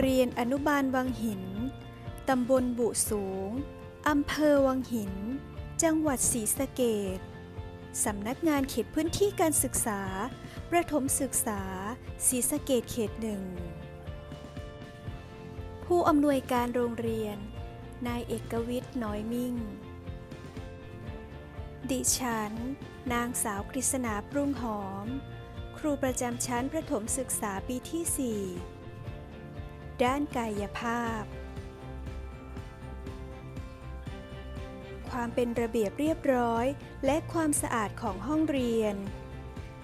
เรียนอนุบาลวังหิน ตำบลบุสูง อำเภอวังหิน จังหวัดศรีสะเกษสำนักงานเขตพื้นที่การศึกษา ประถมศึกษาศรีสะเกษเขตหนึ่ง ผู้อำนวยการโรงเรียน นายเอกวิทย์น้อยมิ่ง ดิฉัน นางสาวกฤษณาปรุงหอม ครูประจำชั้นประถมศึกษาปีที่ 4 ด้านกายภาพ ความเป็นระเบียบเรียบร้อย และความสะอาดของห้องเรียน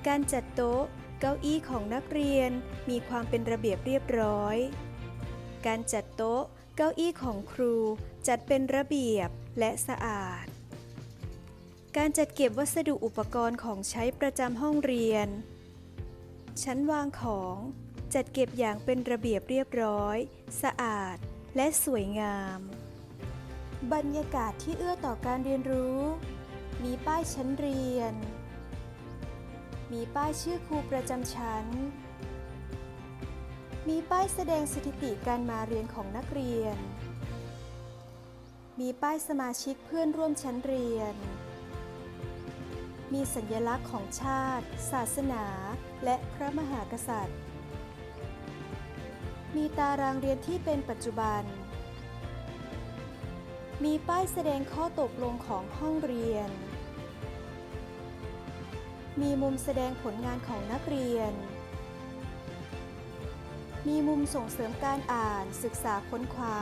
การจัดโต๊ะ เก้าอี้ของนักเรียนมีความเป็นระเบียบเรียบร้อย การจัดโต๊ะ เก้าอี้ของครู จัดเป็นระเบียบและสะอาด การจัดเก็บวัสดุอุปกรณ์ของใช้ประจำห้องเรียน ชั้นวางของ จัดเก็บอย่างเป็นระเบียบเรียบร้อย สะอาด และสวยงาม บรรยากาศที่เอื้อต่อการเรียนรู้ มีป้ายชั้นเรียน มีป้ายชื่อครูประจำชั้น มีป้ายแสดงสถิติการมาเรียนของนักเรียน มีป้ายสมาชิกเพื่อนร่วมชั้นเรียนมีสัญลักษณ์ของชาติ ศาสนา และพระมหากษัตริย์ มีตารางเรียนที่เป็นปัจจุบัน มีป้ายแสดงข้อตกลงของห้องเรียน มีมุมแสดงผลงานของนักเรียน มีมุมส่งเสริมการอ่านศึกษาค้นคว้า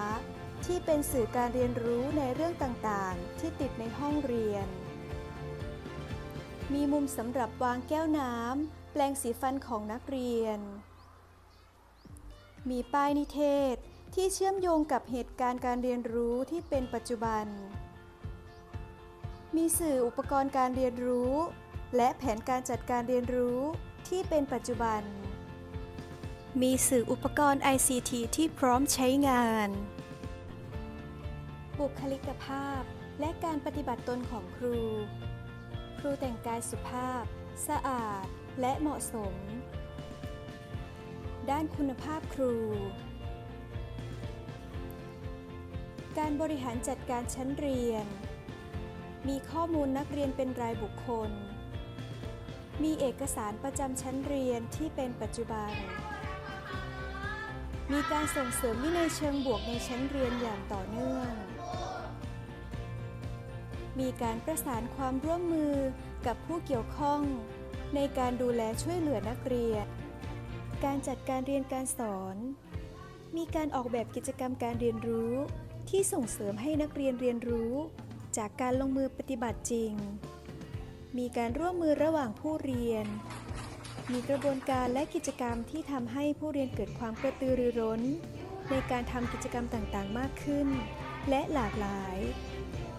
ที่เป็นสื่อการเรียนรู้ในเรื่องต่างๆ ที่ติดในห้องเรียน มีมุมสำหรับวางแก้วน้ำแปลงสีฟันของนักเรียน มีป้ายนิเทศที่เชื่อมโยงกับเหตุการณ์การเรียนรู้ที่เป็นปัจจุบัน มีสื่ออุปกรณ์การเรียนรู้ และแผนการจัดการเรียนรู้ที่เป็นปัจจุบัน มีสื่ออุปกรณ์ ICT ที่พร้อมใช้งาน บุคลิกภาพและการปฏิบัติตนของครู ครูแต่งกายสุภาพ สะอาด และเหมาะสม ด้านคุณภาพครู การบริหารจัดการชั้นเรียน มีข้อมูลนักเรียนเป็นรายบุคคล มีเอกสารประจำชั้นเรียนที่เป็นปัจจุบัน มีการส่งเสริมวินัยเชิงบวกในชั้นเรียนอย่างต่อเนื่องมีการประสานความร่วมมือกับผู้เกี่ยวข้อง ในการดูแลช่วยเหลือนักเรียน การจัดการเรียนการสอน มีการออกแบบกิจกรรมการเรียนรู้ ที่ส่งเสริมให้นักเรียนเรียนรู้ จากการลงมือปฏิบัติจริง มีการร่วมมือระหว่างผู้เรียน มีกระบวนการและกิจกรรมที่ทำให้ผู้เรียนเกิดความกระตือรือร้น ในการทำกิจกรรมต่างๆ มากขึ้น และหลากหลาย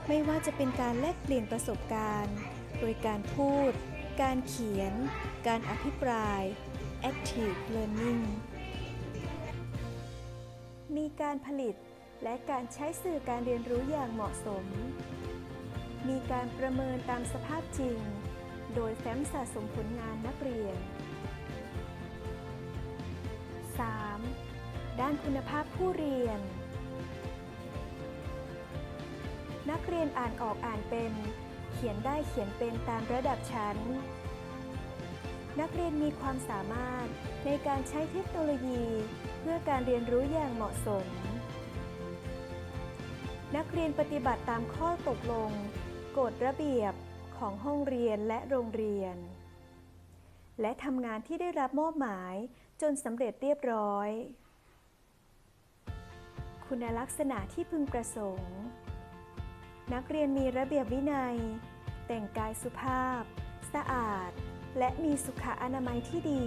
ไม่ว่าจะเป็นการแลกเปลี่ยนประสบการณ์ โดยการพูด การเขียน การอภิปราย active learning มีการผลิตและการใช้สื่อการเรียนรู้อย่างเหมาะสม มีการประเมินตามสภาพจริง โดยแฟ้มสะสมผลงานนักเรียน 3. ด้านคุณภาพผู้เรียน นักเรียนอ่านออกอ่านเป็น ขียนได้เขียนเป็นตามระดับชั้น นักเรียนมีความสามารถในการใช้เทคโนโลยี เพื่อการเรียนรู้อย่างเหมาะสม นักเรียนปฏิบัติตามข้อตกลง กฎระเบียบของห้องเรียนและโรงเรียน และทำงานที่ได้รับมอบหมายจนสำเร็จเรียบร้อย คุณลักษณะที่พึงประสงค์ นักเรียนมีระเบียบวินัย แต่งกายสุภาพ สะอาด และมีสุขอนามัยที่ดี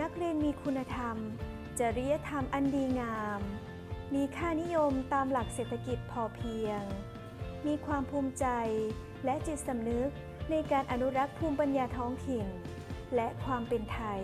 นักเรียนมีคุณธรรม จริยธรรมอันดีงาม มีค่านิยมตามหลักเศรษฐกิจพอเพียง มีความภูมิใจและจิตสำนึกในการอนุรักษ์ภูมิปัญญาท้องถิ่น และความเป็นไทย